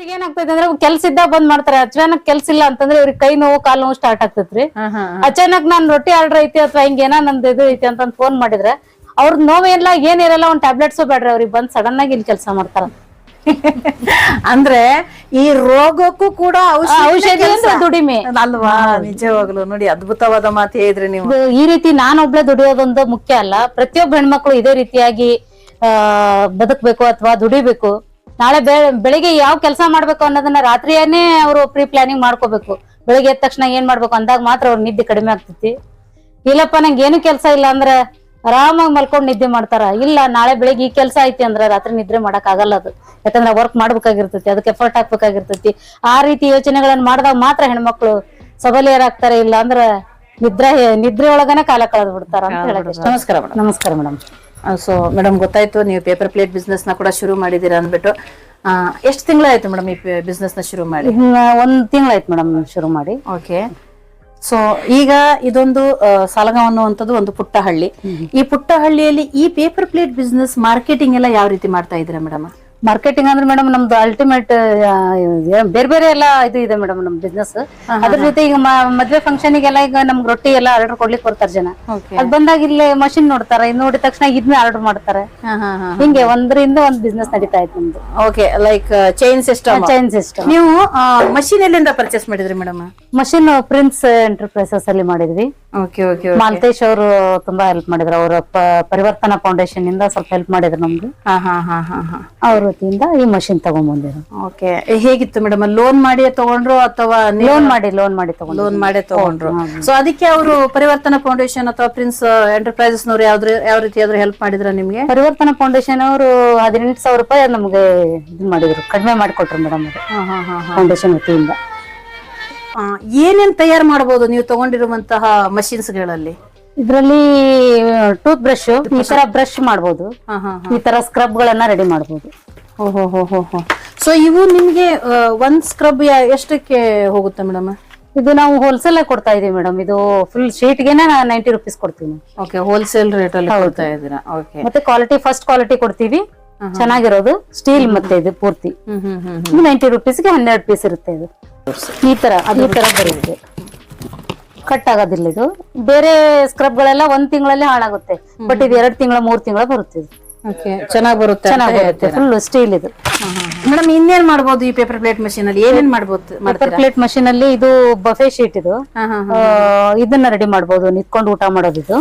ಇವ್ರಿಗೆ ಏನಾಗ್ತೈತೆ ಅಂದ್ರೆ ಕೆಲ್ಸ ಇದ್ದಾಗ ಬಂದ್ ಮಾಡ್ತಾರೆ. ಅಚಾನಕ್ ಕೆಲ್ಸ ಇಲ್ಲ ಅಂತಂದ್ರೆ ಇವ್ರಿಗೆ ಕೈ ನೋವು ಕಾಲ್ ನೋವು ಸ್ಟಾರ್ಟ್ ಆಗ್ತೈತ್ರಿ. ಅಚಾನಕ್ ನಾನ್ ರೊಟ್ಟಿ ಆರ್ಡರ್ ಐತಿ ಅಥವಾ ಹಿಂಗೇನ ನಂದ್ ಇದು ಐತಿ ಅಂತ ಫೋನ್ ಮಾಡಿದ್ರೆ ಅವ್ರ ನೋವೆಲ್ಲ ಏನಿರಲ್ಲ ಒಂದ್ ಟ್ಯಾಬ್ಲೆಟ್ಸ್ ಬೇಡ್ರಿ ಅವ್ರಿಗೆ ಬಂದ್ ಸಡನ್ ಆಗಿ ಇಲ್ಲಿ ಕೆಲಸ ಮಾಡ್ತಾರ. ಅಂದ್ರೆ ಈ ರೋಗಕ್ಕೂ ಕೂಡ ಔಷಧಿ ದುಡಿಮೆ. ಅಲ್ವಾ? ನಿಜವಾಗ್ಲು ನೋಡಿ ಅದ್ಭುತವಾದ ಮಾತು ಹೇಳಿದ್ರಿ ನೀವು. ಈ ರೀತಿ ನಾನೊಬ್ಳೆ ದುಡಿಯೋದೊಂದು ಮುಖ್ಯ ಅಲ್ಲ. ಪ್ರತಿಯೊಬ್ಬ ಹೆಣ್ಮಕ್ಳು ಇದೇ ರೀತಿಯಾಗಿ ಆ ಬದುಕ್ಬೇಕು ಅಥವಾ ದುಡಿಬೇಕು. ನಾಳೆ ಬೆಳಿಗ್ಗೆ ಯಾವ ಕೆಲಸ ಮಾಡ್ಬೇಕು ಅನ್ನೋದನ್ನ ರಾತ್ರಿಯನ್ನೇ ಅವರು ಪ್ರೀ ಪ್ಲಾನಿಂಗ್ ಮಾಡ್ಕೋಬೇಕು. ಬೆಳಿಗ್ಗೆ ಎದ್ದ ತಕ್ಷಣ ಏನ್ ಮಾಡ್ಬೇಕು ಅಂದಾಗ ಮಾತ್ರ ಅವ್ರ ನಿದ್ದೆ ಕಡಿಮೆ ಆಗ್ತೈತಿ. ಇಲ್ಲಪ್ಪ ನಂಗೆ ಏನು ಕೆಲಸ ಇಲ್ಲ ಅಂದ್ರೆ ಆರಾಮಾಗಿ ಮಲ್ಕೊಂಡು ನಿದ್ದೆ ಮಾಡ್ತಾರ. ಇಲ್ಲ ನಾಳೆ ಬೆಳಿಗ್ಗೆ ಈ ಕೆಲಸ ಐತಿ ಅಂದ್ರೆ ರಾತ್ರಿ ನಿದ್ರೆ ಮಾಡಕ್ ಆಗಲ್ಲ ಅದು. ಯಾಕಂದ್ರೆ ವರ್ಕ್ ಮಾಡ್ಬೇಕಾಗಿರ್ತೈತಿ ಅದಕ್ಕೆ ಎಫರ್ಟ್ ಹಾಕ್ಬೇಕಾಗಿರ್ತೈತಿ. ಆ ರೀತಿ ಯೋಚನೆಗಳನ್ನ ಮಾಡಿದಾಗ ಮಾತ್ರ ಹೆಣ್ಮಕ್ಳು ಸಬಲಿಯರಾಗ್ತಾರೆ ಇಲ್ಲ ಅಂದ್ರೆ ನಿದ್ರೆ ನಿದ್ರೆ ಒಳಗನೆ ಕಾಲ ಕಳೆದ್ ಬಿಡ್ತಾರ ಅಂತ ಹೇಳಿ ನಮಸ್ಕಾರ ನಮಸ್ಕಾರ ಮೇಡಮ್. ಸೊ ಮೇಡಮ್ ಗೊತ್ತಾಯ್ತು ನೀವು ಪೇಪರ್ ಪ್ಲೇಟ್ ಬಿಸ್ನೆಸ್ನ ಕೂಡ ಶುರು ಮಾಡಿದೀರಾ ಅಂದ್ಬಿಟ್ಟು. ಎಷ್ಟು ತಿಂಗಳಾಯ್ತು ಮೇಡಮ್ ಈ ಬಿಸ್ನೆಸ್ನ ಶುರು ಮಾಡಿ? ಒಂದ್ ತಿಂಗಳಾಯ್ತು ಮೇಡಮ್ ಶುರು ಮಾಡಿ. ಓಕೆ ಸೊ ಈಗ ಇದೊಂದು ಆ, ಸಾಲಗಾಂವ್ ಅನ್ನುವಂಥದ್ದು ಒಂದು ಪುಟ್ಟ ಹಳ್ಳಿ ಈ ಪುಟ್ಟ ಹಳ್ಳಿಯಲ್ಲಿ ಈ ಪೇಪರ್ ಪ್ಲೇಟ್ ಬಿಸ್ನೆಸ್ ಮಾರ್ಕೆಟಿಂಗ್ ಎಲ್ಲ ಯಾವ ರೀತಿ ಮಾಡ್ತಾ ಇದ್ದೀರಾ ಮೇಡಮ್ ಮಾರ್ಕೆಟಿಂಗ್ ಅಂದ್ರೆ ಮೇಡಮ್ ನಮ್ದು ಅಲ್ಟಿಮೇಟ್ ಬೇರೆ ಬೇರೆ ಎಲ್ಲ ಇದು ಇದೆ ಮೇಡಮ್ ನಮ್ ಬಿಸ್ನೆಸ್ ಅದ್ರ ಜೊತೆ ಈಗ ಮದ್ವೆ ಫಂಕ್ಷನ್ ಗೆಲ್ಲ ಈಗ ನಮ್ಗೆ ರೊಟ್ಟಿ ಎಲ್ಲ ಆರ್ಡರ್ ಕೊಡ್ಲಿಕ್ಕೆ ಬರ್ತಾರ ಜನ. ಅದ್ ಬಂದಾಗ ಇಲ್ಲೇ ಮಷಿನ್ ನೋಡ್ತಾರ ಇದ್ ನೋಡಿದ ತಕ್ಷಣ ಇದನ್ನ ಆರ್ಡರ್ ಮಾಡ್ತಾರೆ. ಹಿಂಗೆ ಒಂದರಿಂದ ಒಂದ್ ಬಿಸ್ನೆಸ್ ನಡೀತಾ ಇತ್ತು ನಮ್ದು. Okay like chain system chain system ನೀವು ಮಷಿನ್ ಎಲ್ಲಿಂದ ಪರ್ಚೇಸ್ ಮಾಡಿದ್ರಿ ಮೇಡಮ್ ಮಷಿನ್ ಪ್ರಿನ್ಸ್ ಎಂಟರ್ಪ್ರೈಸಸ್ ಅಲ್ಲಿ ಮಾಡಿದ್ವಿ. ಮಾಲ್ತೇಶ್ ಅವರು ತುಂಬಾ ಹೆಲ್ಪ್ ಮಾಡಿದ್ರು. ಅವರ ಪರಿವರ್ತನಾ ಫೌಂಡೇಶನ್ ಇಂದ ಸ್ವಲ್ಪ ಹೆಲ್ಪ್ ಮಾಡಿದ್ರು ನಮ್ಗೆ ಅವ್ರ ವತಿಯಿಂದ ಈ ಮಷಿನ್ ತಗೊಂಡ್ಬಂದಿರೋ ಓಕೆ ಹೇಗಿತ್ತು ಮೇಡಮ್ ಲೋನ್ ಮಾಡಿ ತಗೊಂಡ್ರು ಅಥವಾ ಲೋನ್ ಮಾಡಿ ಲೋನ್ ಮಾಡಿ ತಗೊಂಡು ಲೋನ್ ಮಾಡಿ ತಗೊಂಡ್ರು. ಸೊ ಅದಕ್ಕೆ ಅವರು ಪರಿವರ್ತನ ಫೌಂಡೇಶನ್ ಅಥವಾ ಪ್ರಿನ್ಸ್ ಎಂಟರ್ಪ್ರೈಸಸ್ ನವರು ಯಾವ್ದ್ರ ಯಾವ ರೀತಿ ಆದ್ರೂ ಹೆಲ್ಪ್ ಮಾಡಿದ್ರ ನಿಮ್ಗೆ? ಪರಿವರ್ತನ ಫೌಂಡೇಶನ್ ಅವರು ಹದಿನೆಂಟು ಸಾವಿರ ರೂಪಾಯಿ ನಮಗೆ ಇದು ಮಾಡಿದ್ರು. ಕಡಿಮೆ ಮಾಡಿಕೊಟ್ರು ಮೇಡಮ್ ಫೌಂಡೇಶನ್ ವತಿಯಿಂದ. ಏನೇನ್ ತಯಾರು ಮಾಡಬಹುದು ನೀವು ತಗೊಂಡಿರುವಂತಹ ಮಷಿನ್ಸ್ಗಳಲ್ಲಿ ಇದ್ರಲ್ಲಿ ಟೂತ್ ಬ್ರಷ್ ಈ ತರ ಬ್ರಷ್ ಮಾಡಬಹುದು ಹಾ ಹಾ ಈ ತರ ಸ್ಕ್ರಬ್ ಗಳನ್ನ ರೆಡಿ ಮಾಡ್ಬೋದು. ಓಹೋ ಹೋ ಹೋ ಹೋ ಸೊ ಇವು ನಿಮ್ಗೆ ಒಂದ್ ಸ್ಕ್ರಬ್ ಎಷ್ಟಕ್ಕೆ ಹೋಗುತ್ತೆ ಮೇಡಮ್ ಇದು ನಾವು ಹೋಲ್ಸೇಲ್ ಆಗಿ ಕೊಡ್ತಾ ಇದೀವಿ ಮೇಡಮ್ ಇದು ಫುಲ್ ಶೀಟ್ಗೆ ನೈಂಟಿ ರುಪೀಸ್ ಕೊಡ್ತೀನಿ. ಓಕೆ ಹೋಲ್ಸೇಲ್ ರೇಟ್ ಅಲ್ಲಿ ಕೊಡ್ತಾ ಇದ್ದೀರಾ? ಓಕೆ ಮತ್ತೆ ಕ್ವಾಲಿಟಿ ಫಸ್ಟ್ ಕ್ವಾಲಿಟಿ ಕೊಡ್ತೀವಿ. ಚೆನ್ನಾಗಿರೋದು. ಸ್ಟೀಲ್ ಮತ್ತೆ ಇದು ಪೂರ್ತಿ. ಹ್ಮ್ ರುಪೀಸ್ಗೆ ನೈಂಟಿ ರುಪೀಸ್ಗೆ ಹನ್ನೆರಡು ಪೀಸ್ ಇರುತ್ತೆ ಇದು. ಈ ತರ ಅದೇ ತರ ಬರುತ್ತೆ. ಕಟ್ ಆಗೋದಿಲ್ಲ ಇದು. ಬೇರೆ ಸ್ಕ್ರಬ್ ಗಳೆಲ್ಲ ಒಂದ್ ತಿಂಗಳಲ್ಲಿ ಹಾಳಾಗುತ್ತೆ. ಬಟ್ ಇದು ಎರಡ್ ತಿಂಗಳ ಮೂರ್ ತಿಂಗಳ ಬರುತ್ತೆ ಇದು. ಚೆನ್ನಾಗಿ ಬರುತ್ತೆ ಚೆನ್ನಾಗಿ ಬರುತ್ತೆ ಫುಲ್ ಸ್ಟೀಲ್ ಇದು. ಮೇಡಮ್ ಇನ್ನೇನ್ ಮಾಡ್ಬೋದು ಈ ಪೇಪರ್ ಪ್ಲೇಟ್ ಮಷೀನ್ ಅಲ್ಲಿ? ಏನೇನ್ ಮಾಡ್ಬೋದು ಪೇಪರ್ ಪ್ಲೇಟ್ ಮಷೀನ್ ಅಲ್ಲಿ ಇದು ಬಫೆ ಶೀಟ್ ಇದು. ಇದನ್ನ ರೆಡಿ ಮಾಡ್ಬೋದು ನಿತ್ಕೊಂಡು ಊಟ ಮಾಡೋದು ಇದು.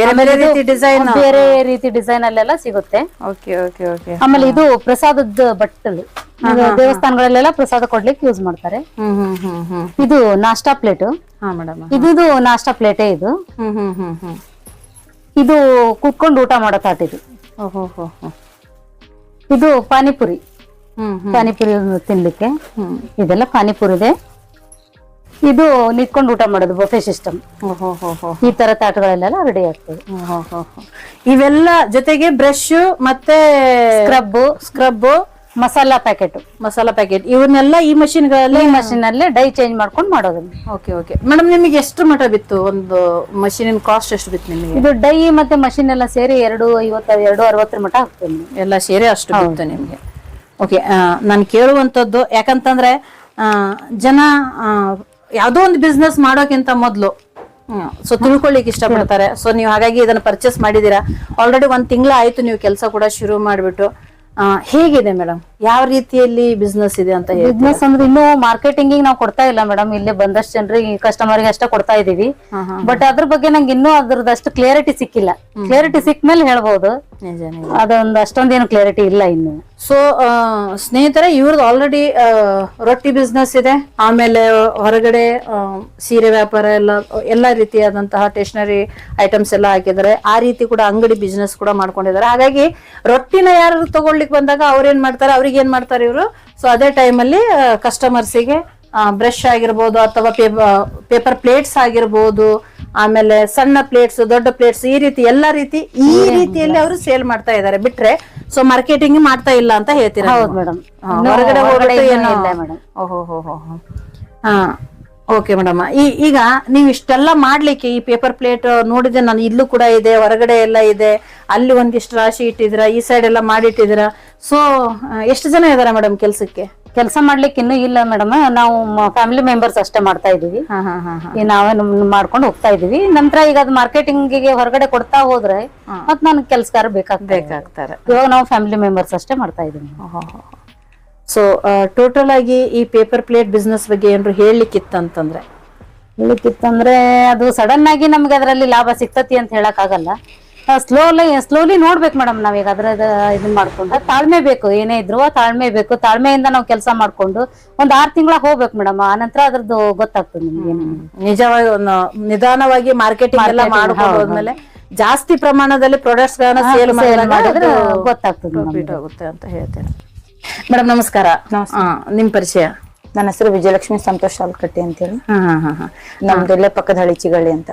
ಬೇರೆ ಬೇರೆ ರೀತಿ ಡಿಸೈನ್ ಬೇರೆ ರೀತಿ ಡಿಸೈನ್ ಅಲ್ಲೆಲ್ಲ ಸಿಗುತ್ತೆ. ಓಕೆ ಓಕೆ ಓಕೆ ಆಮೇಲೆ ಇದು ಪ್ರಸಾದದ ಬಟ್ಟಲು. ದೇವಸ್ಥಾನಗಳಲ್ಲೆಲ್ಲ ಪ್ರಸಾದ ಕೊಡ್ಲಿಕ್ಕೆ ಯೂಸ್ ಮಾಡ್ತಾರೆ. ಇದು ನಾಷ್ಟಾ ಪ್ಲೇಟ್ ಇದು ನಾಷ್ಟಾ ಪ್ಲೇಟೇ ಇದು. ಇದು ಕುತ್ಕೊಂಡು ಊಟ ಮಾಡೋ ತಾಟ್ ಇದು. ಓಹೋ ಹೋ. ಹೋ ಇದು ಪಾನಿಪುರಿ. ಹ್ಮ್ ಹ್ಮ್. ಪಾನಿಪುರಿ ತಿನ್ಲಿಕ್ಕೆ. ಹ್ಮ್. ಇದೆಲ್ಲ ಪಾನಿಪುರಿ ಇದೆ. ಇದು ನಿಂತ್ಕೊಂಡು ಊಟ ಮಾಡೋದು ಬಫೆ ಸಿಸ್ಟಮ್. ಓಹೋ ಹೋ ಹೋ ಈ ತರ ತಾಟಗಳಲ್ಲೆಲ್ಲ ರೆಡಿ ಆಗ್ತದೆ. ಓಹೋ ಹೋ ಹೋ. ಇವೆಲ್ಲ ಜೊತೆಗೆ ಬ್ರಷ್ ಮತ್ತೆ scrub scrub masala packet masala packet. ಇವನ್ನೆಲ್ಲ ಈ machine ಗಳಲ್ಲಿ ಈ ಮಷೀನ್ ಅಲ್ಲೇ ಡೈ ಚೇಂಜ್ ಮಾಡ್ಕೊಂಡು ಮಾಡೋದು. Okay okay. ಮೇಡಮ್ ನಿಮಗೆ ಎಷ್ಟು ಮಟ ಬಿತ್ತು? ಒಂದು ಮಷೀನಿನ ಕಾಸ್ಟ್ ಎಷ್ಟು ಬಿತ್ತು ನಿಮಗೆ? ಇದು ಡೈ ಮತ್ತೆ ಮಷೀನ್ ಎಲ್ಲ ಸೇರಿ ಎರಡು ಐವತ್ತ ಎರಡು ಅರವತ್ತರ ಮಟ ಹಾಕ್ತೀನಿ ಎಲ್ಲ ಸೇರಿ ಅಷ್ಟು ಬಿತ್ತು ನಿಮಗೆ. ಓಕೆ ನಾನು ಕೇಳುವಂಥದ್ದು ಯಾಕಂತಂದ್ರೆ ಜನ ಯಾವುದೋ ಒಂದು ಬಿಸ್ನೆಸ್ ಮಾಡೋಕ್ಕಿಂತ ಮೊದಲು ಸೊ ತಿಳ್ಕೊಳ್ಳಿಕ್ಕೆ ಇಷ್ಟಪಡ್ತಾರೆ. ಸೊ ನೀವು ಹಾಗಾಗಿ ಇದನ್ನ ಪರ್ಚೇಸ್ ಮಾಡಿದೀರಾ. ಆಲ್ರೆಡಿ ಒಂದ್ ತಿಂಗಳ ಆಯ್ತು ನೀವು ಕೆಲಸ ಕೂಡ ಶುರು ಮಾಡಿಬಿಟ್ಟು. ಹೇಗಿದೆ ಮೇಡಮ್? ಯಾವ ರೀತಿಯಲ್ಲಿ ಬಿಸ್ನೆಸ್ ಇದೆ ಅಂತ ಬಿಸ್ನೆಸ್ ಅಂದ್ರೆ ಇನ್ನೂ ಮಾರ್ಕೆಟಿಂಗ್ ನಾವು ಕೊಡ್ತಾ ಇಲ್ಲ ಮೇಡಮ್. ಇಲ್ಲೇ ಬಂದಷ್ಟು ಜನರಿಗೆ ಕಸ್ಟಮರ್ಗೆ ಅಷ್ಟೇ ಕೊಡ್ತಾ ಇದೀವಿ. ಬಟ್ ಅದ್ರ ಬಗ್ಗೆ ನಂಗೆ ಇನ್ನೂ ಅದ್ರದಷ್ಟು ಕ್ಲಿಯರಿಟಿ ಸಿಕ್ಕಿಲ್ಲ. ಕ್ಲಿಯರಿಟಿ ಸಿಕ್ಮೇಲೆ ಹೇಳ್ಬೋದು. ಹೇಳ್ಬಹುದು ನಿಜ. ಅದೊಂದು ಅಷ್ಟೊಂದೇನು ಕ್ಲಿಯರಿಟಿ ಇಲ್ಲ ಇನ್ನು. ಸೊ ಸ್ನೇಹಿತರೆ, ಇವ್ರದ್ದು ಆಲ್ರೆಡಿ ರೊಟ್ಟಿ ಬಿಸ್ನೆಸ್ ಇದೆ. ಆಮೇಲೆ ಹೊರಗಡೆ ಸೀರೆ ವ್ಯಾಪಾರ ಎಲ್ಲ ಎಲ್ಲ ರೀತಿಯಾದಂತಹ ಸ್ಟೇಷನರಿ ಐಟಮ್ಸ್ ಎಲ್ಲ ಹಾಕಿದ್ದಾರೆ. ಆ ರೀತಿ ಕೂಡ ಅಂಗಡಿ ಬಿಸ್ನೆಸ್ ಕೂಡ ಮಾಡ್ಕೊಂಡಿದ್ದಾರೆ. ಹಾಗಾಗಿ, ರೊಟ್ಟಿನ ಯಾರು ತಗೊಳ್ಲಿಕ್ಕೆ ಬಂದಾಗ ಅವ್ರೇನ್ ಮಾಡ್ತಾರೆ? ಅವ್ರಿಗೆ ಏನ್ ಮಾಡ್ತಾರೆ ಇವರು? ಸೊ ಅದೇ ಟೈಮಲ್ಲಿ ಕಸ್ಟಮರ್ಸಿಗೆ ಬ್ರಷ್ ಆಗಿರ್ಬೋದು ಅಥವಾ ಪೇಪರ್ ಪ್ಲೇಟ್ಸ್ ಆಗಿರ್ಬೋದು ಆಮೇಲೆ ಸಣ್ಣ ಪ್ಲೇಟ್ಸ್ ದೊಡ್ಡ ಪ್ಲೇಟ್ಸ್ ಈ ರೀತಿ ಎಲ್ಲಾ ರೀತಿ ಈ ರೀತಿಯಲ್ಲಿ ಅವರು ಸೇಲ್ ಮಾಡ್ತಾ ಇದ್ದಾರೆ ಬಿಟ್ರೆ ಸೊ ಮಾರ್ಕೆಟಿಂಗ್ ಮಾಡ್ತಾ ಇಲ್ಲ ಅಂತ ಹೇಳ್ತೀರಾ ಹೌದು? ಮೇಡಮ್ ಹಾ, ಹೊರಗಡೆ ಹೋಗ್ಬಿಟ್ಟು ಏನೋ ಇಲ್ಲ ಮೇಡಮ್ ಓಹೋ ಹೋ ಹೋ ಹೋ. ಹಾ ಓಕೆ ಮೇಡಮ್ ಈ ಈಗ ನೀವು ಇಷ್ಟೆಲ್ಲ ಮಾಡ್ಲಿಕ್ಕೆ ಈ ಪೇಪರ್ ಪ್ಲೇಟ್ ನೋಡಿದ್ರೆ ನಾನು ಇಲ್ಲೂ ಕೂಡ ಇದೆ ಹೊರಗಡೆ ಎಲ್ಲ ಇದೆ ಅಲ್ಲಿ ಒಂದಿಷ್ಟು ರಾಶಿ ಇಟ್ಟಿದ್ರ ಈ ಸೈಡ್ ಎಲ್ಲ ಮಾಡಿಟ್ಟಿದ್ದೀರಾ. ಸೊ ಎಷ್ಟು ಜನ ಇದಾರೆ ಮೇಡಮ್ ಕೆಲ್ಸಕ್ಕೆ? ಕೆಲಸ ಮಾಡ್ಲಿಕ್ಕೆ ಇನ್ನೂ ಇಲ್ಲ ಮೇಡಮ್. ನಾವು ಫ್ಯಾಮಿಲಿ ಮೆಂಬರ್ಸ್ ಅಷ್ಟೇ ಮಾಡ್ತಾ ಇದೀವಿ. ಹಾ ಹಾ ಹಾ ಹಾ. ಈ ನಾವೇ ನಮ್ ಮಾಡ್ಕೊಂಡು ಹೋಗ್ತಾ ಇದೀವಿ. ನಂತರ ಈಗ ಅದು ಮಾರ್ಕೆಟಿಂಗಿಗೆ ಹೊರಗಡೆ ಕೊಡ್ತಾ ಹೋದ್ರೆ ಮತ್ ನನ್ ಕೆಲ್ಸಗಾರ ಬೇಕಾಗ್ತಾರೆ. ಇವಾಗ ನಾವು ಫ್ಯಾಮಿಲಿ ಮೆಂಬರ್ಸ್ ಅಷ್ಟೇ ಮಾಡ್ತಾ ಇದೀವಿ. ಸೊ ಟೋಟಲ್ ಆಗಿ ಈ ಪೇಪರ್ ಪ್ಲೇಟ್ ಬಿಸ್ನೆಸ್ ಬಗ್ಗೆ ಏನಾದ್ರು ಹೇಳಲಿಕ್ಕಿತ್ತಂತಂದ್ರೆ? ಹೇಳಿಕ್ಕಿತ್ತಂದ್ರೆ ಅದು ಸಡನ್ ಆಗಿ ನಮ್ಗೆ ಅದರಲ್ಲಿ ಲಾಭ ಸಿಗ್ತತಿ ಅಂತ ಹೇಳಕ್ ಆಗಲ್ಲ ಸ್ಲೋಲಿ ಸ್ಲೋಲಿ ನೋಡ್ಬೇಕು ಮೇಡಮ್ ನಾವೀಗ ಅದ್ರ ಇದನ್ನ ಮಾಡ್ಕೊಂಡು. ತಾಳ್ಮೆ ಬೇಕು ಏನೇ ಇದ್ರು ತಾಳ್ಮೆ ಬೇಕು. ತಾಳ್ಮೆಯಿಂದ ನಾವು ಕೆಲಸ ಮಾಡ್ಕೊಂಡು ಒಂದ್ ಆರ್ ತಿಂಗಳ ಹೋಗ್ಬೇಕು ಮೇಡಮ್ ಆ ನಂತರ ಅದ್ರದ್ದು ಗೊತ್ತಾಗ್ತದೆ ನಿಮ್ಗೆ ನಿಜವಾಗಿ ಒಂದು ನಿಧಾನವಾಗಿ ಮಾರ್ಕೆಟಿಂಗ್ ಎಲ್ಲ ಮಾಡ್ಕೊಂಡು ಹೋದ್ಮೇಲೆ ಜಾಸ್ತಿ ಪ್ರಮಾಣದಲ್ಲಿ ಪ್ರಾಡಕ್ಟ್ಸ್ ಗಳನ್ನ ಸೇಲ್ ಮಾಡಿದ್ರೆ ಗೊತ್ತಾಗ್ತದೆ ಅಂತ ಹೇಳ್ತೇನೆ. ಮೇಡಮ್ ನಮಸ್ಕಾರ. ನಿಮ್ ಪರಿಚಯ? ನನ್ನ ಹೆಸರು ವಿಜಯಲಕ್ಷ್ಮಿ ಸಂತೋಷ್ ಅಲ್ಕಟ್ಟಿ ಅಂತೇಳಿ. ಹಾ ಹಾ ಹಾ ಹಾ. ನಮ್ದು ಇಲ್ಲೇ ಪಕ್ಕದ ಹಳಿಚಿಗಳ್ಳಿ ಅಂತ.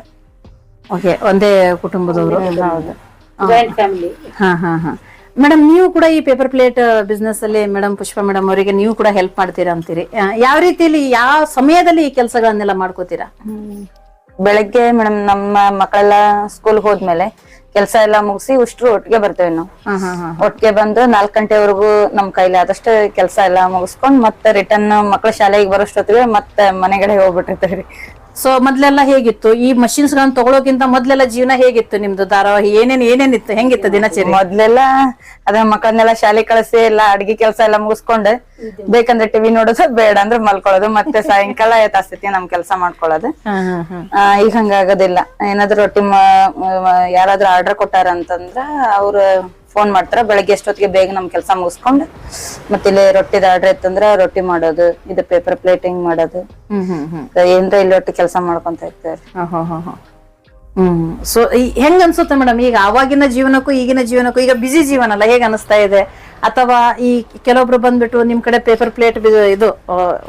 ಓಕೆ ಒಂದೇ ಕುಟುಂಬದವರು? ಹೌದು. Joint family. ಹಾ ಹಾ ಹಾ. ಮೇಡಮ್ ನೀವು ಕೂಡ ಈ ಪೇಪರ್ ಪ್ಲೇಟ್ ಬಿಸ್ನೆಸ್ ಅಲ್ಲಿ ಮೇಡಮ್ ಪುಷ್ಪ ಮೇಡಮ್ ಅವರಿಗೆ ನೀವು ಕೂಡ ಹೆಲ್ಪ್ ಮಾಡ್ತೀರಾ ಅಂತೀರಿ? ಆ, ಯಾವ ರೀತಿಯಲ್ಲಿ ಯಾವ ಸಮಯದಲ್ಲಿ ಈ ಕೆಲಸಗಳನ್ನೆಲ್ಲ ಮಾಡ್ಕೋತೀರಾ? ಬೆಳಗ್ಗೆ ಮೇಡಮ್ ನಮ್ಮ ಮಕ್ಕಳೆಲ್ಲ ಸ್ಕೂಲ್ ಹೋದ್ಮೇಲೆ ಕೆಲಸ ಎಲ್ಲ ಮುಗಿಸಿ ಉಷ್ಟ್ರು ಒಟ್ಟಿಗೆ ಬರ್ತೇವೆ ನಾವು. ಹಾ ಹಾ ಹಾ ಒಟ್ಟಿಗೆ ಬಂದು ನಾಲ್ಕು ಗಂಟೆವರೆಗೂ ನಮ್ ಕೈಲಿ ಆದಷ್ಟು ಕೆಲಸ ಎಲ್ಲ ಮುಗಿಸ್ಕೊಂಡು ಮತ್ತೆ ರಿಟರ್ನ್ ಮಕ್ಕಳ ಶಾಲೆಗೆ ಬರೋಷ್ಟೊತ್ತಿಗೆ ಮತ್ತೆ ಮನೆಗಡೆ ಹೋಗ್ಬಿಟ್ಟಿರ್ತೇವ್ರಿ ಸೊ ಮೊದ್ಲೆಲ್ಲ ಹೇಗಿತ್ತು? ಈ ಮಷಿನ್ಸ್ ಗಳನ್ನ ತಗೊಳೋಕ್ಕಿಂತ ಮೊದ್ಲೆಲ್ಲ ಜೀವನ ಹೇಗಿತ್ತು ನಿಮ್ದು? ಧಾರಾವಾಹಿ ಏನೇನ್ ಏನೇನಿತ್ತು ಹೆಂಗಿತ್ತು ದಿನಚರಿ? ಮೊದ್ಲೆಲ್ಲ ಅದ ಮಕ್ಕಳನ್ನೆಲ್ಲ ಶಾಲೆ ಕಳಿಸಿ ಎಲ್ಲ ಅಡ್ಗೆ ಕೆಲಸ ಎಲ್ಲ ಮುಗಿಸ್ಕೊಂಡು ಬೇಕಂದ್ರೆ ಟಿವಿ ನೋಡೋದು ಬೇಡ ಅಂದ್ರೆ ಮಲ್ಕೊಳ್ಳೋದು ಮತ್ತೆ ಸಾಯಂಕಾಲ ತಾಸತಿ ನಮ್ ಕೆಲಸ ಮಾಡ್ಕೊಳ್ಳೋದು. ಈಗ ಹಂಗಾಗೋದಿಲ್ಲ. ಏನಾದ್ರು ರೊಟ್ಟಿ ಯಾರಾದ್ರೂ ಆರ್ಡರ್ ಕೊಟ್ಟಾರ ಅಂತಂದ್ರ ಅವ್ರು ಫೋನ್ ಮಾಡ್ತಾರ. ಬೆಳಗ್ಗೆ ಎಷ್ಟೊತ್ತಿಗೆ ಬೇಗ ನಮ್ ಕೆಲಸ ಮುಗಿಸ್ಕೊಂಡು ಮತ್ತೆ ಇಲ್ಲಿ ರೊಟ್ಟಿದ ಆರ್ಡರ್ ಇತ್ತಂದ್ರ ರೊಟ್ಟಿ ಮಾಡೋದು ಇದು ಪೇಪರ್ ಪ್ಲೇಟಿಂಗ್ ಮಾಡೋದು. ಏನ್ರ ಇಲ್ಲಿ ಒಟ್ಟು ಕೆಲಸ ಮಾಡ್ಕೊಂತ ಇರ್ತಾರೆ. ಹ್ಮ್. ಸೊ ಹೆಂಗ್ ಅನ್ಸುತ್ತೆ ಮೇಡಮ್? ಈಗ ಅವಾಗಿನ ಜೀವನಕ್ಕೂ ಈಗಿನ ಜೀವನಕ್ಕೂ ಈಗ ಬಿಸಿ ಜೀವನ ಅಲ್ಲ ಹೇಗ ಅನಿಸ್ತಾ ಇದೆ? ಅಥವಾ ಈ ಕೆಲವೊಬ್ರು ಬಂದ್ಬಿಟ್ಟು ನಿಮ್ ಕಡೆ ಪೇಪರ್ ಪ್ಲೇಟ್ ಇದು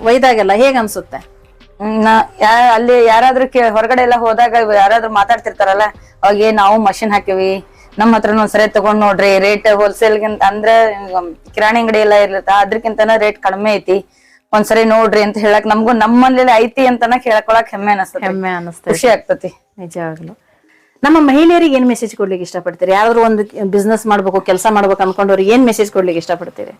ಒಯ್ದಾಗೆಲ್ಲ ಹೇಗ್ ಅನ್ಸುತ್ತೆ? ನಾ ಅಲ್ಲಿ ಯಾರಾದ್ರೂ ಹೊರಗಡೆ ಎಲ್ಲ ಹೋದಾಗ ಯಾರಾದ್ರೂ ಮಾತಾಡ್ತಿರ್ತಾರಲ್ಲ ಅವಾಗ ನಾವು ಮಷಿನ್ ಹಾಕಿವಿ. ನಮ್ಮ ಹತ್ರ ಒಂದ್ಸರಿ ತಗೊಂಡ್ ನೋಡ್ರಿ. ರೇಟ್ ಹೋಲ್ಸೇಲ್ ಗಿಂತ ಅಂದ್ರೆ ಕಿರಾಣಿ ಅಂಗಡಿ ಎಲ್ಲ ಇರ್ಲತ್ತ ಅದ್ರಕ್ಕಿಂತನ ರೇಟ್ ಕಡಿಮೆ ಐತಿ. ಒಂದ್ಸರಿ ನೋಡ್ರಿ ಅಂತ ಹೇಳಕ್ ನಮ್ಗೂ ನಮ್ಮಲ್ಲಿ ಐತಿ ಅಂತನ ಕೇಳಕೊಳಕ್ ಹೆಮ್ಮೆ ಅನಸ್ತದೆ ಹೆಮ್ಮೆ ಅನಸ್ತದೆ ಖುಷಿ ಆಗ್ತತಿ. ನಿಜವಾಗ್ಲು ನಮ್ಮ ಮಹಿಳೆಯರಿಗೆ ಏನ್ ಮೆಸೇಜ್ ಕೊಡ್ಲಿಕ್ಕೆ ಇಷ್ಟಪಡ್ತೀರಿ? ಯಾರಾದ್ರೂ ಒಂದು ಬಿಸ್ನೆಸ್ ಮಾಡ್ಬೇಕು ಕೆಲಸ ಮಾಡ್ಬೇಕು ಅನ್ಕೊಂಡವ್ರಿಗೆ ಏನ್ ಮೆಸೇಜ್ ಕೊಡ್ಲಿಕ್ಕೆ ಇಷ್ಟಪಡ್ತೀರಿ?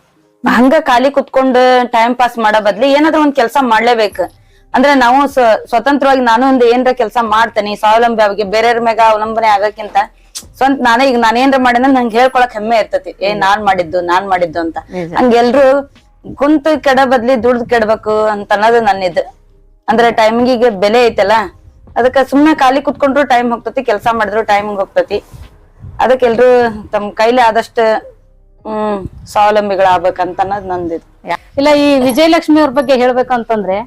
ಹಂಗ ಖಾಲಿ ಕುತ್ಕೊಂಡ್ ಟೈಮ್ ಪಾಸ್ ಮಾಡೋ ಬದ್ಲಿ ಏನಾದ್ರೂ ಒಂದ್ ಕೆಲಸ ಮಾಡ್ಲೇಬೇಕು. ಅಂದ್ರೆ ನಾವು ಸ್ವ- ಸ್ವತಂತ್ರವಾಗಿ ನಾನು ಒಂದು ಏನ್ರ ಕೆಲಸ ಮಾಡ್ತೇನೆ ಸ್ವಾವಲಂಬಿ ಆಗಿ ಬೇರೆಯವ್ರ ಮ್ಯಾಗ ಅವಲಂಬನೆ ಆಗಕ್ಕಿಂತ ಸ್ವಂತ ನಾನೇ ಈಗ ನಾನೇನ್ರ ಮಾಡಿದ್ರೆ ನಂಗೆ ಹೇಳ್ಕೊಳಕ್ ಹೆಮ್ಮೆ ಇರ್ತತಿ. ಏ ನಾನ್ ಮಾಡಿದ್ದು ನಾನ್ ಮಾಡಿದ್ದು ಅಂತ. ಹಂಗೆಲ್ರು ಕುಂತು ಕೆಡ ಬದ್ಲಿ ದುಡ್ದು ಕೆಡ್ಬೇಕು ಅಂತ ಅನ್ನೋದು ನನ್ನಿದ್. ಅಂದ್ರೆ ಟೈಮಿಗೆ ಬೆಲೆ ಐತಲ್ಲ ಅದಕ್ಕ ಸುಮ್ನೆ ಖಾಲಿ ಕುತ್ಕೊಂಡ್ರು ಟೈಮ್ ಹೋಗ್ತತಿ ಕೆಲಸ ಮಾಡಿದ್ರು ಟೈಮ್ ಹೋಗ್ತತಿ. ಅದಕ್ಕೆ ಎಲ್ರು ತಮ್ಮ ಕೈಲಿ ಆದಷ್ಟು ಹ್ಮ್ ಸ್ವಾವಲಂಬಿಗಳಾಗ್ಬೇಕಂತ ಅನ್ನೋದು ನಂದಿದ್. ಇಲ್ಲ ಈ ವಿಜಯಲಕ್ಷ್ಮಿ ಅವ್ರ ಬಗ್ಗೆ ಹೇಳ್ಬೇಕು ಅಂತಂದ್ರೆ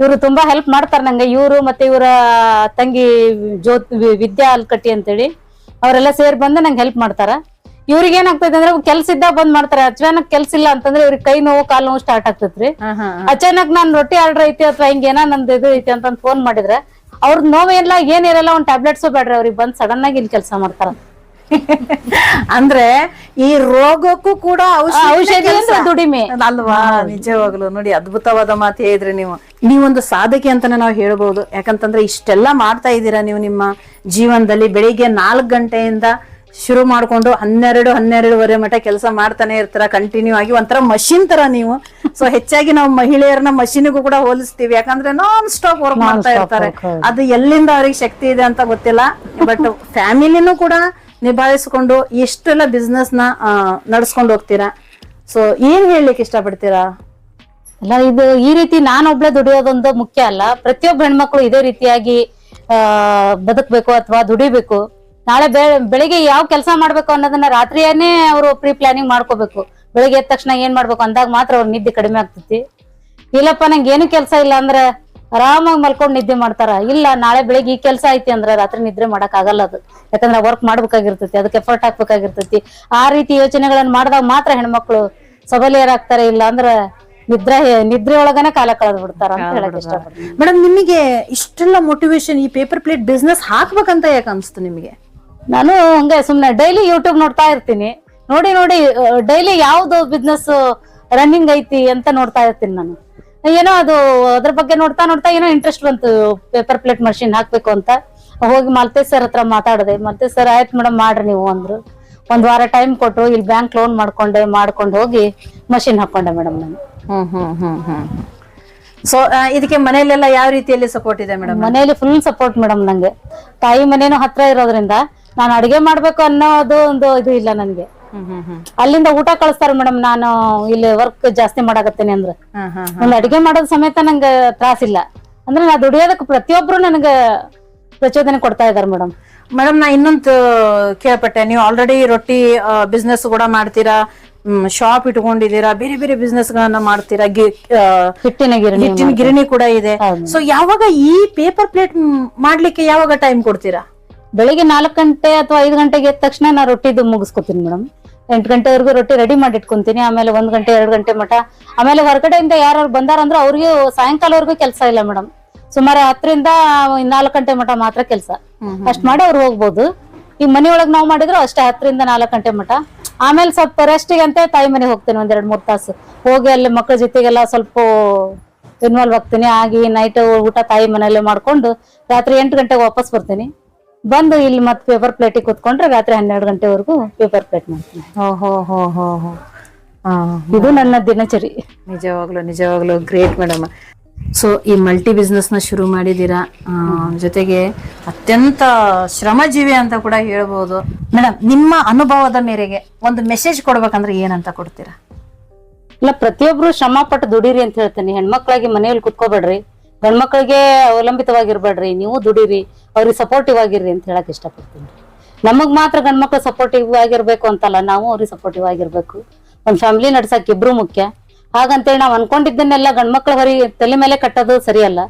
ಇವರು ತುಂಬಾ ಹೆಲ್ಪ್ ಮಾಡ್ತಾರ ನಂಗೆ. ಇವರು ಮತ್ತೆ ಇವರ ತಂಗಿ ಜ್ಯೋತ್ ವಿದ್ಯಾ ಅಲ್ಕಟ್ಟಿ ಅಂತೇಳಿ. ಅವರೆಲ್ಲ ಸೇರಿ ಬಂದು ನಂಗೆ ಹೆಲ್ಪ್ ಮಾಡ್ತಾರ. ಇವ್ರಿಗೆ ಏನಾಗ್ತೈತೆ ಅಂದ್ರೆ ಕೆಲ್ಸ ಇದ್ದಾಗ ಬಂದ್ ಮಾಡ್ತಾರೆ. ಅಚಾನಕ್ ಕೆಲ್ಸ ಇಲ್ಲ ಅಂತಂದ್ರೆ ಇವ್ರಿಗೆ ಕೈ ನೋವು ಕಾಲು ನೋವು ಸ್ಟಾರ್ಟ್ ಆಗ್ತೈತ್ರಿ. ಅಚಾನಕ್ ನಾನ್ ರೊಟ್ಟಿ ಆರ್ಡರ್ ಐತಿ ಅಥವಾ ಹಿಂಗೇನ ನಂದು ಇದು ಐತಿ ಅಂತ ಫೋನ್ ಮಾಡಿದ್ರೆ ಅವ್ರ ನೋವೆಲ್ಲ ಏನಿರಲ್ಲ ಒಂದ್ ಟ್ಯಾಬ್ಲೆಟ್ಸ್ ಬೇಡ್ರಿ ಅವ್ರಿಗೆ ಬಂದ್ ಸಡನ್ ಆಗಿ ಇಲ್ಲಿ ಕೆಲಸ ಮಾಡ್ತಾರ. ಅಂದ್ರೆ ಈ ರೋಗಕ್ಕೂ ಕೂಡ ಔಷಧಿ ದುಡಿಮೆ. ಅಲ್ವಾ? ನಿಜವಾಗ್ಲು. ನೋಡಿ ಅದ್ಭುತವಾದ ಮಾತು ಹೇಳಿದ್ರಿ ನೀವು. ನೀವೊಂದು ಸಾಧಕಿ ಅಂತಾನೆ ನಾವು ಹೇಳ್ಬೋದು. ಯಾಕಂತಂದ್ರೆ ಇಷ್ಟೆಲ್ಲ ಮಾಡ್ತಾ ಇದ್ದೀರಾ ನೀವು ನಿಮ್ಮ ಜೀವನದಲ್ಲಿ? ಬೆಳಿಗ್ಗೆ ನಾಲ್ಕು ಗಂಟೆಯಿಂದ ಶುರು ಮಾಡ್ಕೊಂಡು ಹನ್ನೆರಡು ಹನ್ನೆರಡುವರೆ ಮಟ್ಟ ಕೆಲಸ ಮಾಡ್ತಾನೆ ಇರ್ತಾರ ಕಂಟಿನ್ಯೂ ಆಗಿ. ಒಂಥರ ಮಷಿನ್ ತರ ನೀವು. ಸೊ ಹೆಚ್ಚಾಗಿ ನಾವು ಮಹಿಳೆಯರನ್ನ ಮಷಿನ್ಗೂ ಕೂಡ ಹೋಲಿಸ್ತೀವಿ. ಯಾಕಂದ್ರೆ ನಾನ್ ಸ್ಟಾಪ್ ವರ್ಕ್ ಮಾಡ್ತಾ ಇರ್ತಾರೆ. ಅದು ಎಲ್ಲಿಂದ ಅವ್ರಿಗೆ ಶಕ್ತಿ ಇದೆ ಅಂತ ಗೊತ್ತಿಲ್ಲ. ಬಟ್ ಫ್ಯಾಮಿಲಿನೂ ಕೂಡ ನಿಭಾಯಿಸ್ಕೊಂಡು ಎಷ್ಟೆಲ್ಲ ಬಿಸ್ನೆಸ್ನ ನಡ್ಸ್ಕೊಂಡು ಹೋಗ್ತೀರಾ? ಸೊ ಏನ್ ಹೇಳಲಿಕ್ಕೆ ಇಷ್ಟಪಡ್ತೀರಾ? ಅಲ್ಲ, ಇದು ಈ ರೀತಿ ನಾನೊಬ್ಳೆ ದುಡಿಯೋದೊಂದು ಮುಖ್ಯ ಅಲ್ಲ. ಪ್ರತಿಯೊಬ್ಬ ಹೆಣ್ಮಕ್ಳು ಇದೇ ರೀತಿಯಾಗಿ, ಆ, ಬದುಕ್ಬೇಕು ಅಥವಾ ದುಡಿಬೇಕು. ನಾಳೆ ಬೆ- ಬೆಳಿಗ್ಗೆ ಯಾವ ಕೆಲಸ ಮಾಡ್ಬೇಕು ಅನ್ನೋದನ್ನ ರಾತ್ರಿಯೇ ಅವರು ಪ್ರೀ ಪ್ಲಾನಿಂಗ್ ಮಾಡ್ಕೋಬೇಕು. ಬೆಳಿಗ್ಗೆ ಎದ್ದ ತಕ್ಷಣ ಏನ್ ಮಾಡ್ಬೇಕು ಅಂದಾಗ ಮಾತ್ರ ಅವ್ರ ನಿದ್ದೆ ಕಡಿಮೆ ಆಗ್ತೈತಿ. ಇಲ್ಲಪ್ಪ, ನಂಗೆ ಏನು ಕೆಲಸ ಇಲ್ಲ ಅಂದ್ರೆ ಆರಾಮಾಗಿ ಮಲ್ಕೊಂಡ್ ನಿದ್ದೆ ಮಾಡ್ತಾರ. ಇಲ್ಲ, ನಾಳೆ ಬೆಳಿಗ್ಗೆ ಈ ಕೆಲಸ ಐತಿ ಅಂದ್ರೆ ರಾತ್ರಿ ನಿದ್ರೆ ಮಾಡಕ್ ಆಗಲ್ಲ ಅದು. ಯಾಕಂದ್ರೆ ವರ್ಕ್ ಮಾಡ್ಬೇಕಾಗಿರ್ತೈತಿ, ಅದಕ್ಕೆ ಎಫರ್ಟ್ ಹಾಕ್ಬೇಕಾಗಿರ್ತೈತಿ. ಆ ರೀತಿ ಯೋಚನೆಗಳನ್ನ ಮಾಡಿದಾಗ ಮಾತ್ರ ಹೆಣ್ಮಕ್ಳು ಸಬಲಿಯರಾಗ್ತಾರೆ. ಇಲ್ಲ ಅಂದ್ರೆ ನಿದ್ರೆ ನಿದ್ರೆಯೊಳಗನೆ ಕಾಲ ಕಳೆದ್ ಬಿಡ್ತಾರ ಅಂತ ಹೇಳಕ್ ಇಷ್ಟ ಮೇಡಮ್ ನಿಮಗೆ ಇಷ್ಟೆಲ್ಲ ಮೋಟಿವೇಶನ್ ಈ ಪೇಪರ್ ಪ್ಲೇಟ್ ಬಿಸ್ನೆಸ್ ಹಾಕ್ಬೇಕಂತ ಯಾಕೆ ಅನ್ಸ್ತು ನಿಮಗೆ? ನಾನು ಹಂಗೆ ಸುಮ್ನೆ ಡೈಲಿ ಯೂಟ್ಯೂಬ್ ನೋಡ್ತಾ ಇರ್ತೀನಿ. ನೋಡಿ ನೋಡಿ ಡೈಲಿ ಯಾವ್ದು ಬಿಸ್ನೆಸ್ ರನ್ನಿಂಗ್ ಐತಿ ಅಂತ ನೋಡ್ತಾ ಇರ್ತೀನಿ ನಾನು. ಏನೋ ಅದು ಅದ್ರ ಬಗ್ಗೆ ನೋಡ್ತಾ ನೋಡ್ತಾ ಏನೋ ಇಂಟ್ರೆಸ್ಟ್ ಬಂತು ಪೇಪರ್ ಪ್ಲೇಟ್ ಮಷಿನ್ ಹಾಕ್ಬೇಕು ಅಂತ. ಹೋಗಿ ಮಲ್ತೇಶ್ ಸರ್ ಹತ್ರ ಮಾತಾಡಿದೆ. ಮಲ್ತೇಶ್ ಸರ್ ಆಯ್ತು ಮೇಡಮ್ ಮಾಡ್ರಿ ನೀವು ಅಂದ್ರು. ಒಂದ್ ವಾರ ಟೈಮ್ ಕೊಟ್ರು ಇಲ್ಲಿ ಬ್ಯಾಂಕ್ ಲೋನ್ ಮಾಡ್ಕೊಂಡೆ ಮಾಡ್ಕೊಂಡು ಹೋಗಿ ಮಷಿನ್ ಹಾಕೊಂಡೆ ಮೇಡಮ್ ನಾನು. ಹ್ಮ್ ಹ್ಮ್ ಹ್ಮ್ ಹ್ಮ್. ಸೊ ಇದಕ್ಕೆ ಮನೆಯಲ್ಲೆಲ್ಲ ಯಾವ ರೀತಿಯಲ್ಲಿ ಸಪೋರ್ಟ್ ಇದೆ ಮೇಡಮ್ ಮನೆಯಲ್ಲಿ ಫುಲ್ ಸಪೋರ್ಟ್ ಮೇಡಮ್ ನಂಗೆ. ತಾಯಿ ಮನೇನು ಹತ್ರ ಇರೋದ್ರಿಂದ ನಾನು ಅಡಿಗೆ ಮಾಡ್ಬೇಕು ಅನ್ನೋದು ಒಂದು ಇದು ಇಲ್ಲ ನನ್ಗೆ. ಅಲ್ಲಿಂದ ಊಟ ಕಳಿಸ್ತಾರ ಮೇಡಮ್ ನಾನು ಇಲ್ಲಿ ವರ್ಕ್ ಜಾಸ್ತಿ ಮಾಡಾಕತ್ತೇನೆ ಅಂದ್ರೆ. ಒಂದು ಅಡಿಗೆ ಮಾಡೋದ್ ಸಮೇತ ನಂಗೆ ತ್ರಾಸಿಲ್ಲ ಅಂದ್ರೆ ನಾ ದುಡಿಯೋದಕ್ಕೆ ಪ್ರತಿಯೊಬ್ರು ನನಗೆ ಪ್ರಚೋದನೆ ಕೊಡ್ತಾ ಇದಾರೆ ಮೇಡಮ್ ಮೇಡಮ್ ನಾ ಇನ್ನೊಂದು ಕೇಳ್ಪಟ್ಟೆ. ನೀವು ಆಲ್ರೆಡಿ ರೊಟ್ಟಿ ಬಿಸ್ನೆಸ್ ಕೂಡ ಮಾಡ್ತೀರಾ? ಶಾಪ್ ಇಟ್ಕೊಂಡಿದ್ದೀರಾ ಬೇರೆ ಬೇರೆ ಬಿಸ್ನೆಸ್ ಗಳನ್ನ ಮಾಡ್ತೀರಾ ಹಿಟ್ಟಿನ ಗಿರಣಿ ಹಿಟ್ಟಿನ ಗಿರಣಿ ಕೂಡ ಇದೆ. ಸೊ ಯಾವಾಗ ಈ ಪೇಪರ್ ಪ್ಲೇಟ್ ಮಾಡ್ಲಿಕ್ಕೆ ಯಾವಾಗ ಟೈಮ್ ಕೊಡ್ತೀರಾ? ಬೆಳಿಗ್ಗೆ ನಾಲ್ಕು ಗಂಟೆ ಅಥವಾ ಐದು ಗಂಟೆಗೆ ಎದ್ದ ತಕ್ಷಣ ನಾ ರೊಟ್ಟಿದು ಮುಗಿಸ್ಕೊತೀನಿ ಮೇಡಮ್ ಎಂಟು ಗಂಟೆವರೆಗೂ ರೊಟ್ಟಿ ರೆಡಿ ಮಾಡಿ ಇಟ್ಕೊಂತೀನಿ ಆಮೇಲೆ ಒಂದ್ ಗಂಟೆ ಎರಡು ಗಂಟೆ ಮಟ ಆಮೇಲೆ ಹೊರಗಡೆಯಿಂದ ಯಾರು ಬಂದಾರಂದ್ರೆ ಅವ್ರಿಗೆ ಸಾಯಂಕಾಲವರೆಗೂ ಕೆಲಸ ಇಲ್ಲ ಮೇಡಮ್ ಸುಮಾರು ಹತ್ತರಿಂದ ನಾಲ್ಕು ಗಂಟೆ ಮಟ ಮಾತ್ರ ಕೆಲಸ. ಅಷ್ಟ್ ಮಾಡಿ ಅವ್ರು ಹೋಗ್ಬೋದು. ಈ ಮನೆಯೊಳಗೆ ನಾವು ಮಾಡಿದ್ರು ಅಷ್ಟೇ ಹತ್ತರಿಂದ ನಾಲ್ಕು ಗಂಟೆ ಮಟ ಆಮೇಲೆ ಸ್ವಲ್ಪ ರೆಸ್ಟಿಗೆ ಅಂತ ತಾಯಿ ಮನೆಗೆ ಹೋಗ್ತೇನೆ ಒಂದೆರಡು ಮೂರು ತಾಸು. ಹೋಗಿ ಅಲ್ಲಿ ಮಕ್ಕಳ ಜೊತೆಗೆಲ್ಲ ಸ್ವಲ್ಪ ಇನ್ವಾಲ್ವ್ ಆಗ್ತೀನಿ. ಆಗಿ ನೈಟ್ ಊಟ ತಾಯಿ ಮನೆಯಲ್ಲೇ ಮಾಡ್ಕೊಂಡು ರಾತ್ರಿ ಎಂಟು ಗಂಟೆಗೆ ವಾಪಸ್ ಬರ್ತೀನಿ. ಬಂದು ಇಲ್ಲಿ ಮತ್ತೆ ಪೇಪರ್ ಪ್ಲೇಟಿಗೆ ಕೂತ್ಕೊಂಡ್ರೆ ರಾತ್ರಿ ಹನ್ನೆರಡು ಗಂಟೆವರೆಗೂ ಪೇಪರ್ ಪ್ಲೇಟ್ ಮಾಡ್ತೀನಿ. ಓಹೋ ಹೋ ಹೋ ಹೋ ಇದು ನನ್ನ ದಿನಚರಿ. ನಿಜವಾಗ್ಲು ನಿಜವಾಗ್ಲು ಗ್ರೇಟ್ ಮೇಡಮ್ ಸೊ ಈ ಮಲ್ಟಿ ಬಿಸ್ನೆಸ್ನ ಶುರು ಮಾಡಿದ್ದೀರಾ? ಜೊತೆಗೆ ಅತ್ಯಂತ ಶ್ರಮಜೀವಿ ಅಂತ ಕೂಡ ಹೇಳ್ಬೋದು. ಮೇಡಮ್ ನಿಮ್ಮ ಅನುಭವದ ಮೇರೆಗೆ ಒಂದು ಮೆಸೇಜ್ ಕೊಡ್ಬೇಕಂದ್ರೆ ಏನಂತ ಕೊಡ್ತೀರಾ? ಇಲ್ಲ, ಪ್ರತಿಯೊಬ್ರು ಶ್ರಮ ಪಟ್ಟು ದುಡೀರಿ ಅಂತ ಹೇಳ್ತೀನಿ. ಹೆಣ್ಮಕ್ಳಾಗಿ ಮನೆಯಲ್ಲಿ ಕುತ್ಕೋಬೇಡ್ರಿ. ಗಂಡ್ಮಕ್ಳಿಗೆ ಅವಲಂಬಿತವಾಗಿರ್ಬೇಡ್ರಿ. ನೀವು ದುಡೀರಿ. ಅವ್ರಿಗೆ ಸಪೋರ್ಟಿವ್ ಆಗಿರ್ರಿ ಅಂತ ಹೇಳಕ್ ಇಷ್ಟಪಡ್ತೀನಿ. ನಮಗ್ ಮಾತ್ರ ಗಂಡ್ಮಕ್ಳು ಸಪೋರ್ಟಿವ್ ಆಗಿರ್ಬೇಕು ಅಂತಲ್ಲ, ನಾವು ಅವ್ರಿಗೆ ಸಪೋರ್ಟಿವ್ ಆಗಿರ್ಬೇಕು. ಒಂದ್ ಫ್ಯಾಮಿಲಿ ನಡ್ಸಕ್ ಇಬ್ರು ಮುಖ್ಯ. ಹಾಗಂತೇಳಿ ನಾವ್ ಅನ್ಕೊಂಡಿದ್ದನ್ನೆಲ್ಲ ಗಂಡ್ಮಕ್ಳ ಹೊರಿ ತಲೆ ಮೇಲೆ ಕಟ್ಟೋದು ಸರಿಯಲ್ಲ.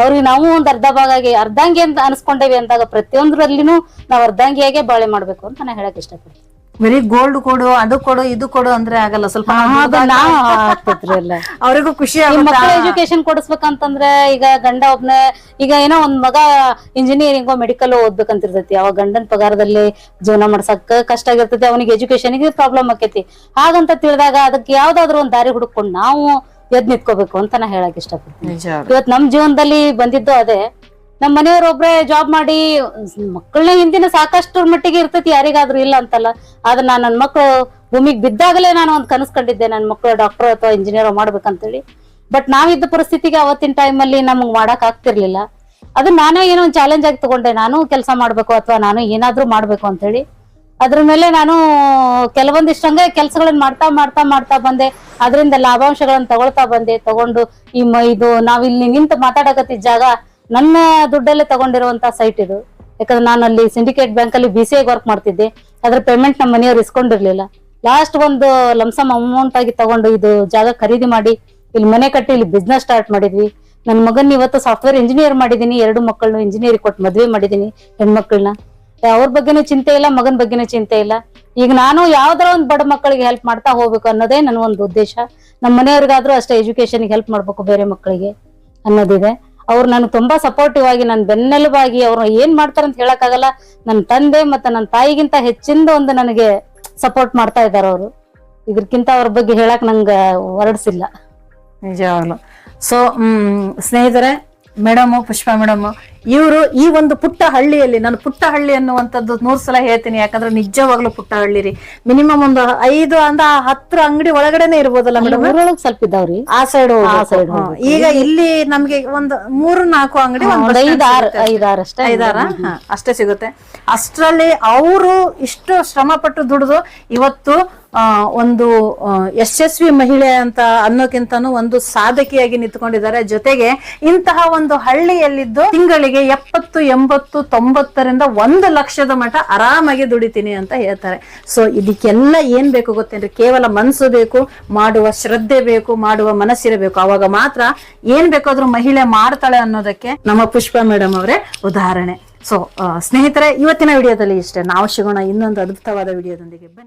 ಅವ್ರಿಗೆ ನಾವು ಒಂದ್ ಅರ್ಧ ಭಾಗ ಆಗಿ ಅರ್ಧಾಂಗಿ ಅಂತ ಅನ್ಸ್ಕೊಂಡೇವಿ ಅಂದಾಗ ಪ್ರತಿಯೊಂದ್ರಲ್ಲಿನೂ ನಾವ್ ಅರ್ಧಾಂಗಿಯಾಗೆ ಬಾಳೆ ಮಾಡ್ಬೇಕು ಅಂತ ನಾನು ಹೇಳಕ್ ಇಷ್ಟಪಡ್ತೀನಿ. ಬರೀ ಗೋಲ್ಡ್ ಕೊಡು ಅದು ಕೊಡು ಇದು ಕೊಡು ಅಂದ್ರೆ ಆಗಲ್ಲ. ಸ್ವಲ್ಪ ಅವ್ರಿಗೂ ಖುಷಿ ಮಕ್ಕಳ ಎಜುಕೇಶನ್ ಕೊಡಿಸ್ಬೇಕಂತಂದ್ರೆ ಈಗ ಗಂಡ ಒಬ್ನೇ ಈಗ ಏನೋ ಒಂದ್ ಮಗ ಇಂಜಿನಿಯರಿಂಗ್ ಮೆಡಿಕಲ್ ಓದ್ಬೇಕಂತಿರ್ತೈತಿ. ಅವಾಗ ಗಂಡನ ಪಗಾರದಲ್ಲಿ ಜೀವನ ಮಾಡ್ಸಕ್ ಕಷ್ಟ ಆಗಿರ್ತೈತಿ ಅವನಿಗೆ ಎಜುಕೇಶನ್ ಪ್ರಾಬ್ಲಮ್ ಆಕೈತಿ. ಹಾಗಂತ ತಿಳಿದಾಗ ಅದಕ್ಕೆ ಯಾವ್ದಾದ್ರು ಒಂದ್ ದಾರಿ ಹುಡುಕೊಂಡು ನಾವು ಎದ್ ನಿತ್ಕೋಬೇಕು ಅಂತ ನಾ ಹೇಳಕ್ ಇಷ್ಟಪಡ್ತೀನಿ. ಇವತ್ ನಮ್ ಜೀವನದಲ್ಲಿ ಬಂದಿದ್ದು ಅದೇ. ನಮ್ ಮನೆಯವ್ರೊಬ್ರೆ ಜಾಬ್ ಮಾಡಿ ಮಕ್ಕಳನ್ನ ಹಿಂದಿನ ಸಾಕಷ್ಟು ಮಟ್ಟಿಗೆ ಇರ್ತೈತಿ, ಯಾರಿಗಾದ್ರೂ ಇಲ್ಲ ಅಂತಲ್ಲ. ಆದ್ರೆ ನಾನ್ ನನ್ ಮಕ್ಳು ಭೂಮಿಗೆ ಬಿದ್ದಾಗಲೇ ನಾನು ಒಂದ್ ಕನಸ್ ಕಂಡಿದ್ದೆ, ನನ್ ಮಕ್ಳು ಡಾಕ್ಟರ್ ಅಥವಾ ಇಂಜಿನಿಯರ್ ಮಾಡ್ಬೇಕಂತೇಳಿ. ಬಟ್ ನಾವಿದ್ದ ಪರಿಸ್ಥಿತಿಗೆ ಅವತ್ತಿನ ಟೈಮಲ್ಲಿ ನಮಗ್ ಮಾಡಕ್ ಆಗ್ತಿರ್ಲಿಲ್ಲ. ಅದು ನಾನೇ ಏನೋ ಚಾಲೆಂಜ್ ಆಗಿ ತಗೊಂಡೆ, ನಾನು ಕೆಲಸ ಮಾಡ್ಬೇಕು ಅಥವಾ ನಾನು ಏನಾದ್ರೂ ಮಾಡ್ಬೇಕು ಅಂತೇಳಿ. ಅದ್ರ ಮೇಲೆ ನಾನು ಕೆಲವೊಂದಿಷ್ಟು ಹಂಗೆ ಕೆಲಸಗಳನ್ನ ಮಾಡ್ತಾ ಮಾಡ್ತಾ ಮಾಡ್ತಾ ಬಂದೆ. ಅದರಿಂದ ಲಾಭಾಂಶಗಳನ್ನ ತಗೊಳ್ತಾ ಬಂದೆ, ತಗೊಂಡು ಈ ಇದು ನಾವಿಲ್ಲಿ ನಿಂತು ಮಾತಾಡಕತ್ತಿದ್ದ ಜಾಗ ನನ್ನ ದುಡ್ಡಲ್ಲೇ ತಗೊಂಡಿರುವಂತ ಸೈಟ್ ಇದು. ಯಾಕಂದ್ರೆ ನಾನು ಅಲ್ಲಿ ಸಿಂಡಿಕೇಟ್ ಬ್ಯಾಂಕ್ ಅಲ್ಲಿ ಬಿ ಸಿ ಐ ವರ್ಕ್ ಮಾಡ್ತಿದ್ದೆ. ಅದ್ರ ಪೇಮೆಂಟ್ ನಮ್ಮ ಮನೆಯವ್ರು ಇಸ್ಕೊಂಡಿರ್ಲಿಲ್ಲ. ಲಾಸ್ಟ್ ಒಂದು ಲಂಸಮ್ ಅಮೌಂಟ್ ಆಗಿ ತಗೊಂಡು ಇದು ಜಾಗ ಖರೀದಿ ಮಾಡಿ ಇಲ್ಲಿ ಮನೆ ಕಟ್ಟಿ ಇಲ್ಲಿ ಬಿಸ್ನೆಸ್ ಸ್ಟಾರ್ಟ್ ಮಾಡಿದ್ವಿ. ನನ್ನ ಮಗನ್ ಇವತ್ತು ಸಾಫ್ಟ್ವೇರ್ ಇಂಜಿನಿಯರ್ ಮಾಡಿದೀನಿ. ಎರಡು ಮಕ್ಕಳನ್ನು ಇಂಜಿನಿಯರ್ ಕೊಟ್ಟು ಮದ್ವೆ ಮಾಡಿದೀನಿ ಹೆಣ್ಮಕ್ಳನ್ನ. ಅವ್ರ ಬಗ್ಗೆನೂ ಚಿಂತೆ ಇಲ್ಲ, ಮಗನ ಬಗ್ಗೆನೂ ಚಿಂತೆ ಇಲ್ಲ. ಈಗ ನಾನು ಯಾವ್ದಾರ ಒಂದು ಬಡ ಮಕ್ಕಳಿಗೆ ಹೆಲ್ಪ್ ಮಾಡ್ತಾ ಹೋಗ್ಬೇಕು ಅನ್ನೋದೇ ನನ್ನ ಒಂದು ಉದ್ದೇಶ. ನಮ್ಮ ಮನೆಯವ್ರಿಗಾದ್ರೂ ಅಷ್ಟೇ ಎಜುಕೇಶನ್ಗೆ ಹೆಲ್ಪ್ ಮಾಡ್ಬೇಕು ಬೇರೆ ಮಕ್ಕಳಿಗೆ ಅನ್ನೋದಿದೆ. ಅವ್ರು ನನಗೆ ತುಂಬಾ ಸಪೋರ್ಟಿವ್ ಆಗಿ ನನ್ನ ಬೆನ್ನೆಲುಬಾಗಿ ಅವ್ರು ಏನ್ ಮಾಡ್ತಾರೆ ಅಂತ ಹೇಳಕ್ಕಾಗಲ್ಲ. ನನ್ನ ತಂದೆ ಮತ್ತೆ ನನ್ನ ತಾಯಿಗಿಂತ ಹೆಚ್ಚಿಂದ ಒಂದು ನನಗೆ ಸಪೋರ್ಟ್ ಮಾಡ್ತಾ ಇದ್ದಾರೆ ಅವರು. ಇದಕ್ಕಿಂತ ಅವ್ರ ಬಗ್ಗೆ ಹೇಳಕ್ ನಂಗೆ ವರ್ಡ್ಸ್ ಇಲ್ಲ ನಿಜವಾಗ್ಲು ಸೊ ಸ್ನೇಹಿತರೆ ಮೇಡಮ್ ಪುಷ್ಪಾ ಮೇಡಮ್ ಇವರು ಈ ಒಂದು ಪುಟ್ಟ ಹಳ್ಳಿಯಲ್ಲಿ ನಾನು ಪುಟ್ಟ ಹಳ್ಳಿ ಅನ್ನುವಂಥದ್ದು ನೂರ್ ಸಲ ಹೇಳ್ತೀನಿ ಯಾಕಂದ್ರೆ ನಿಜವಾಗ್ಲೂ ಪುಟ್ಟ ಹಳ್ಳಿ ರೀ. ಮಿನಿಮಮ್ ಒಂದು ಐದು ಅಂದ ಹತ್ರ ಅಂಗಡಿ ಒಳಗಡೆನೆ ಇರ್ಬೋದಲ್ಲ ಮೇಡಮ್ ಊರೊಳಗ್ ಸ್ವಲ್ಪ ಇದಾವ್ರಿ ಆ ಸೈಡ್ ಆ ಸೈಡ್. ಈಗ ಇಲ್ಲಿ ನಮ್ಗೆ ಒಂದು ಮೂರು ನಾಲ್ಕು ಅಂಗಡಿ ಒಂದು ಐದಾರು ಅಷ್ಟೇ ಐದಾರ? ಅಷ್ಟೇ ಸಿಗುತ್ತೆ. ಅಷ್ಟರಲ್ಲಿ ಅವರು ಇಷ್ಟು ಶ್ರಮ ಪಟ್ಟು ದುಡಿದು ಇವತ್ತು ಒಂದು ಯಶಸ್ವಿ ಮಹಿಳೆ ಅಂತ ಅನ್ನೋಕ್ಕಿಂತನೂ ಒಂದು ಸಾಧಕಿಯಾಗಿ ನಿಂತ್ಕೊಂಡಿದ್ದಾರೆ. ಜೊತೆಗೆ ಇಂತಹ ಒಂದು ಹಳ್ಳಿಯಲ್ಲಿದ್ದು ತಿಂಗಳಿಗೆ ಎಪ್ಪತ್ತು, ಎಂಬತ್ತು, ತೊಂಬತ್ತರಿಂದ ಒಂದು ಲಕ್ಷದ ಮಠ ಆರಾಮಾಗಿ ದುಡಿತೀನಿ ಅಂತ ಹೇಳ್ತಾರೆ. ಸೊ ಇದಕ್ಕೆಲ್ಲ ಏನ್ ಬೇಕು ಗೊತ್ತೇನ್ರಿ? ಕೇವಲ ಮನಸ್ಸು ಬೇಕು, ಮಾಡುವ ಶ್ರದ್ಧೆ ಬೇಕು, ಮಾಡುವ ಮನಸ್ಸಿರಬೇಕು. ಅವಾಗ ಮಾತ್ರ ಏನ್ ಬೇಕಾದ್ರೂ ಮಹಿಳೆ ಮಾಡ್ತಾಳೆ ಅನ್ನೋದಕ್ಕೆ ನಮ್ಮ ಪುಷ್ಪ ಮೇಡಮ್ ಅವರೇ ಉದಾಹರಣೆ. ಸೊ ಸ್ನೇಹಿತರೆ, ಇವತ್ತಿನ ವಿಡಿಯೋದಲ್ಲಿ ಇಷ್ಟೇ. ನಾವು ಸಿಗೋಣ ಇನ್ನೊಂದು ಅದ್ಭುತವಾದ ವಿಡಿಯೋದೊಂದಿಗೆ. ಬನ್ನಿ.